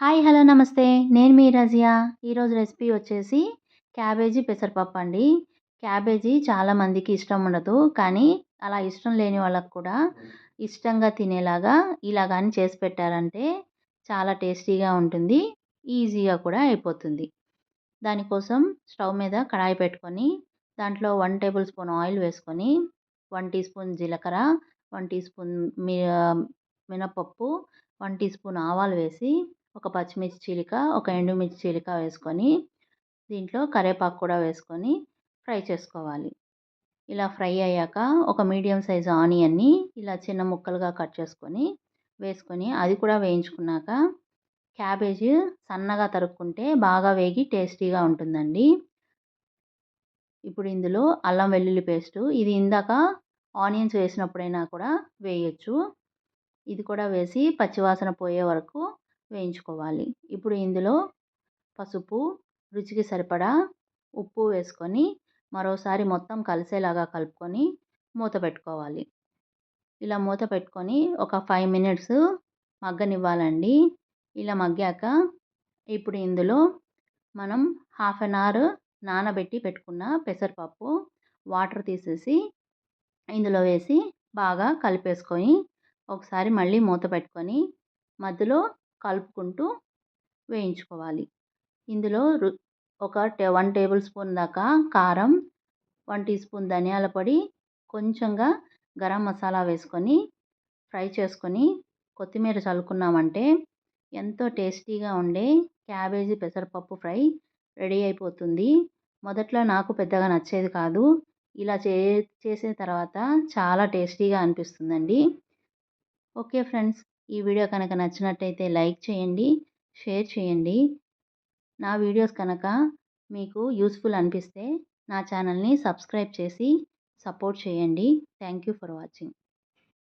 Hi hello నమస్తే. నేను మీ రజియా. ఈరోజు రెసిపీ వచ్చేసి క్యాబేజీ పెసరపప్పు అండి. క్యాబేజీ చాలామందికి ఇష్టం ఉండదు కానీ అలా ఇష్టం లేని వాళ్ళకు కూడా ఇష్టంగా తినేలాగా ఇలా కానీ చేసి పెట్టారంటే చాలా టేస్టీగా ఉంటుంది ఈజీగా కూడా అయిపోతుంది. దానికోసం స్టవ్ మీద కడాయి పెట్టుకొని దాంట్లో వన్ టేబుల్ స్పూన్ ఆయిల్ వేసుకొని వన్ టీ స్పూన్ జీలకర్ర వన్ టీ స్పూన్ మినపప్పు వన్ టీ స్పూన్ ఆవాలు వేసి ఒక పచ్చిమిర్చి చీలిక ఒక ఎండుమిర్చి చీలిక వేసుకొని దీంట్లో కరివేపాకు కూడా వేసుకొని ఫ్రై చేసుకోవాలి. ఇలా ఫ్రై అయ్యాక ఒక మీడియం సైజు ఆనియన్ని ఇలా చిన్న ముక్కలుగా కట్ చేసుకొని వేసుకొని అది కూడా వేయించుకున్నాక క్యాబేజీ సన్నగా తరుక్కుంటే బాగా వేగి టేస్టీగా ఉంటుందండి. ఇప్పుడు ఇందులో అల్లం వెల్లుల్లి పేస్టు ఇది ఇందాక ఆనియన్స్ వేసినప్పుడైనా కూడా వేయచ్చు. ఇది కూడా వేసి పచ్చివాసన పోయే వరకు వేయించుకోవాలి. ఇప్పుడు ఇందులో పసుపు రుచికి సరిపడా ఉప్పు వేసుకొని మరోసారి మొత్తం కలిసేలాగా కలుపుకొని మూత పెట్టుకోవాలి. ఇలా మూత పెట్టుకొని ఒక ఫైవ్ మినిట్స్ మగ్గనివ్వాలండి. ఇలా మగ్గాక ఇప్పుడు ఇందులో మనం హాఫ్ అన్ అవర్ నానబెట్టి పెట్టుకున్న పెసరపప్పు వాటర్ తీసేసి ఇందులో వేసి బాగా కలిపేసుకొని ఒకసారి మళ్ళీ మూత పెట్టుకొని మధ్యలో కలుపుకుంటూ వేయించుకోవాలి. ఇందులో రు ఒక వన్ టేబుల్ స్పూన్ దాకా కారం వన్ టీ స్పూన్ ధనియాల పొడి కొంచెంగా గరం మసాలా వేసుకొని ఫ్రై చేసుకొని కొత్తిమీర చల్లుకున్నామంటే ఎంతో టేస్టీగా ఉండే క్యాబేజీ పెసరపప్పు ఫ్రై రెడీ అయిపోతుంది. మొదట్లో నాకు పెద్దగా నచ్చేది కాదు. ఇలా చే చేసిన తర్వాత చాలా టేస్టీగా అనిపిస్తుందండి. Okay friends. ఈ వీడియో కనుక నచ్చినట్టయితే లైక్ చేయండి షేర్ చేయండి. నా వీడియోస్ కనుక మీకు యూస్ఫుల్ అనిపిస్తే నా ఛానల్ని సబ్స్క్రైబ్ చేసి సపోర్ట్ చేయండి. Thank you for watching.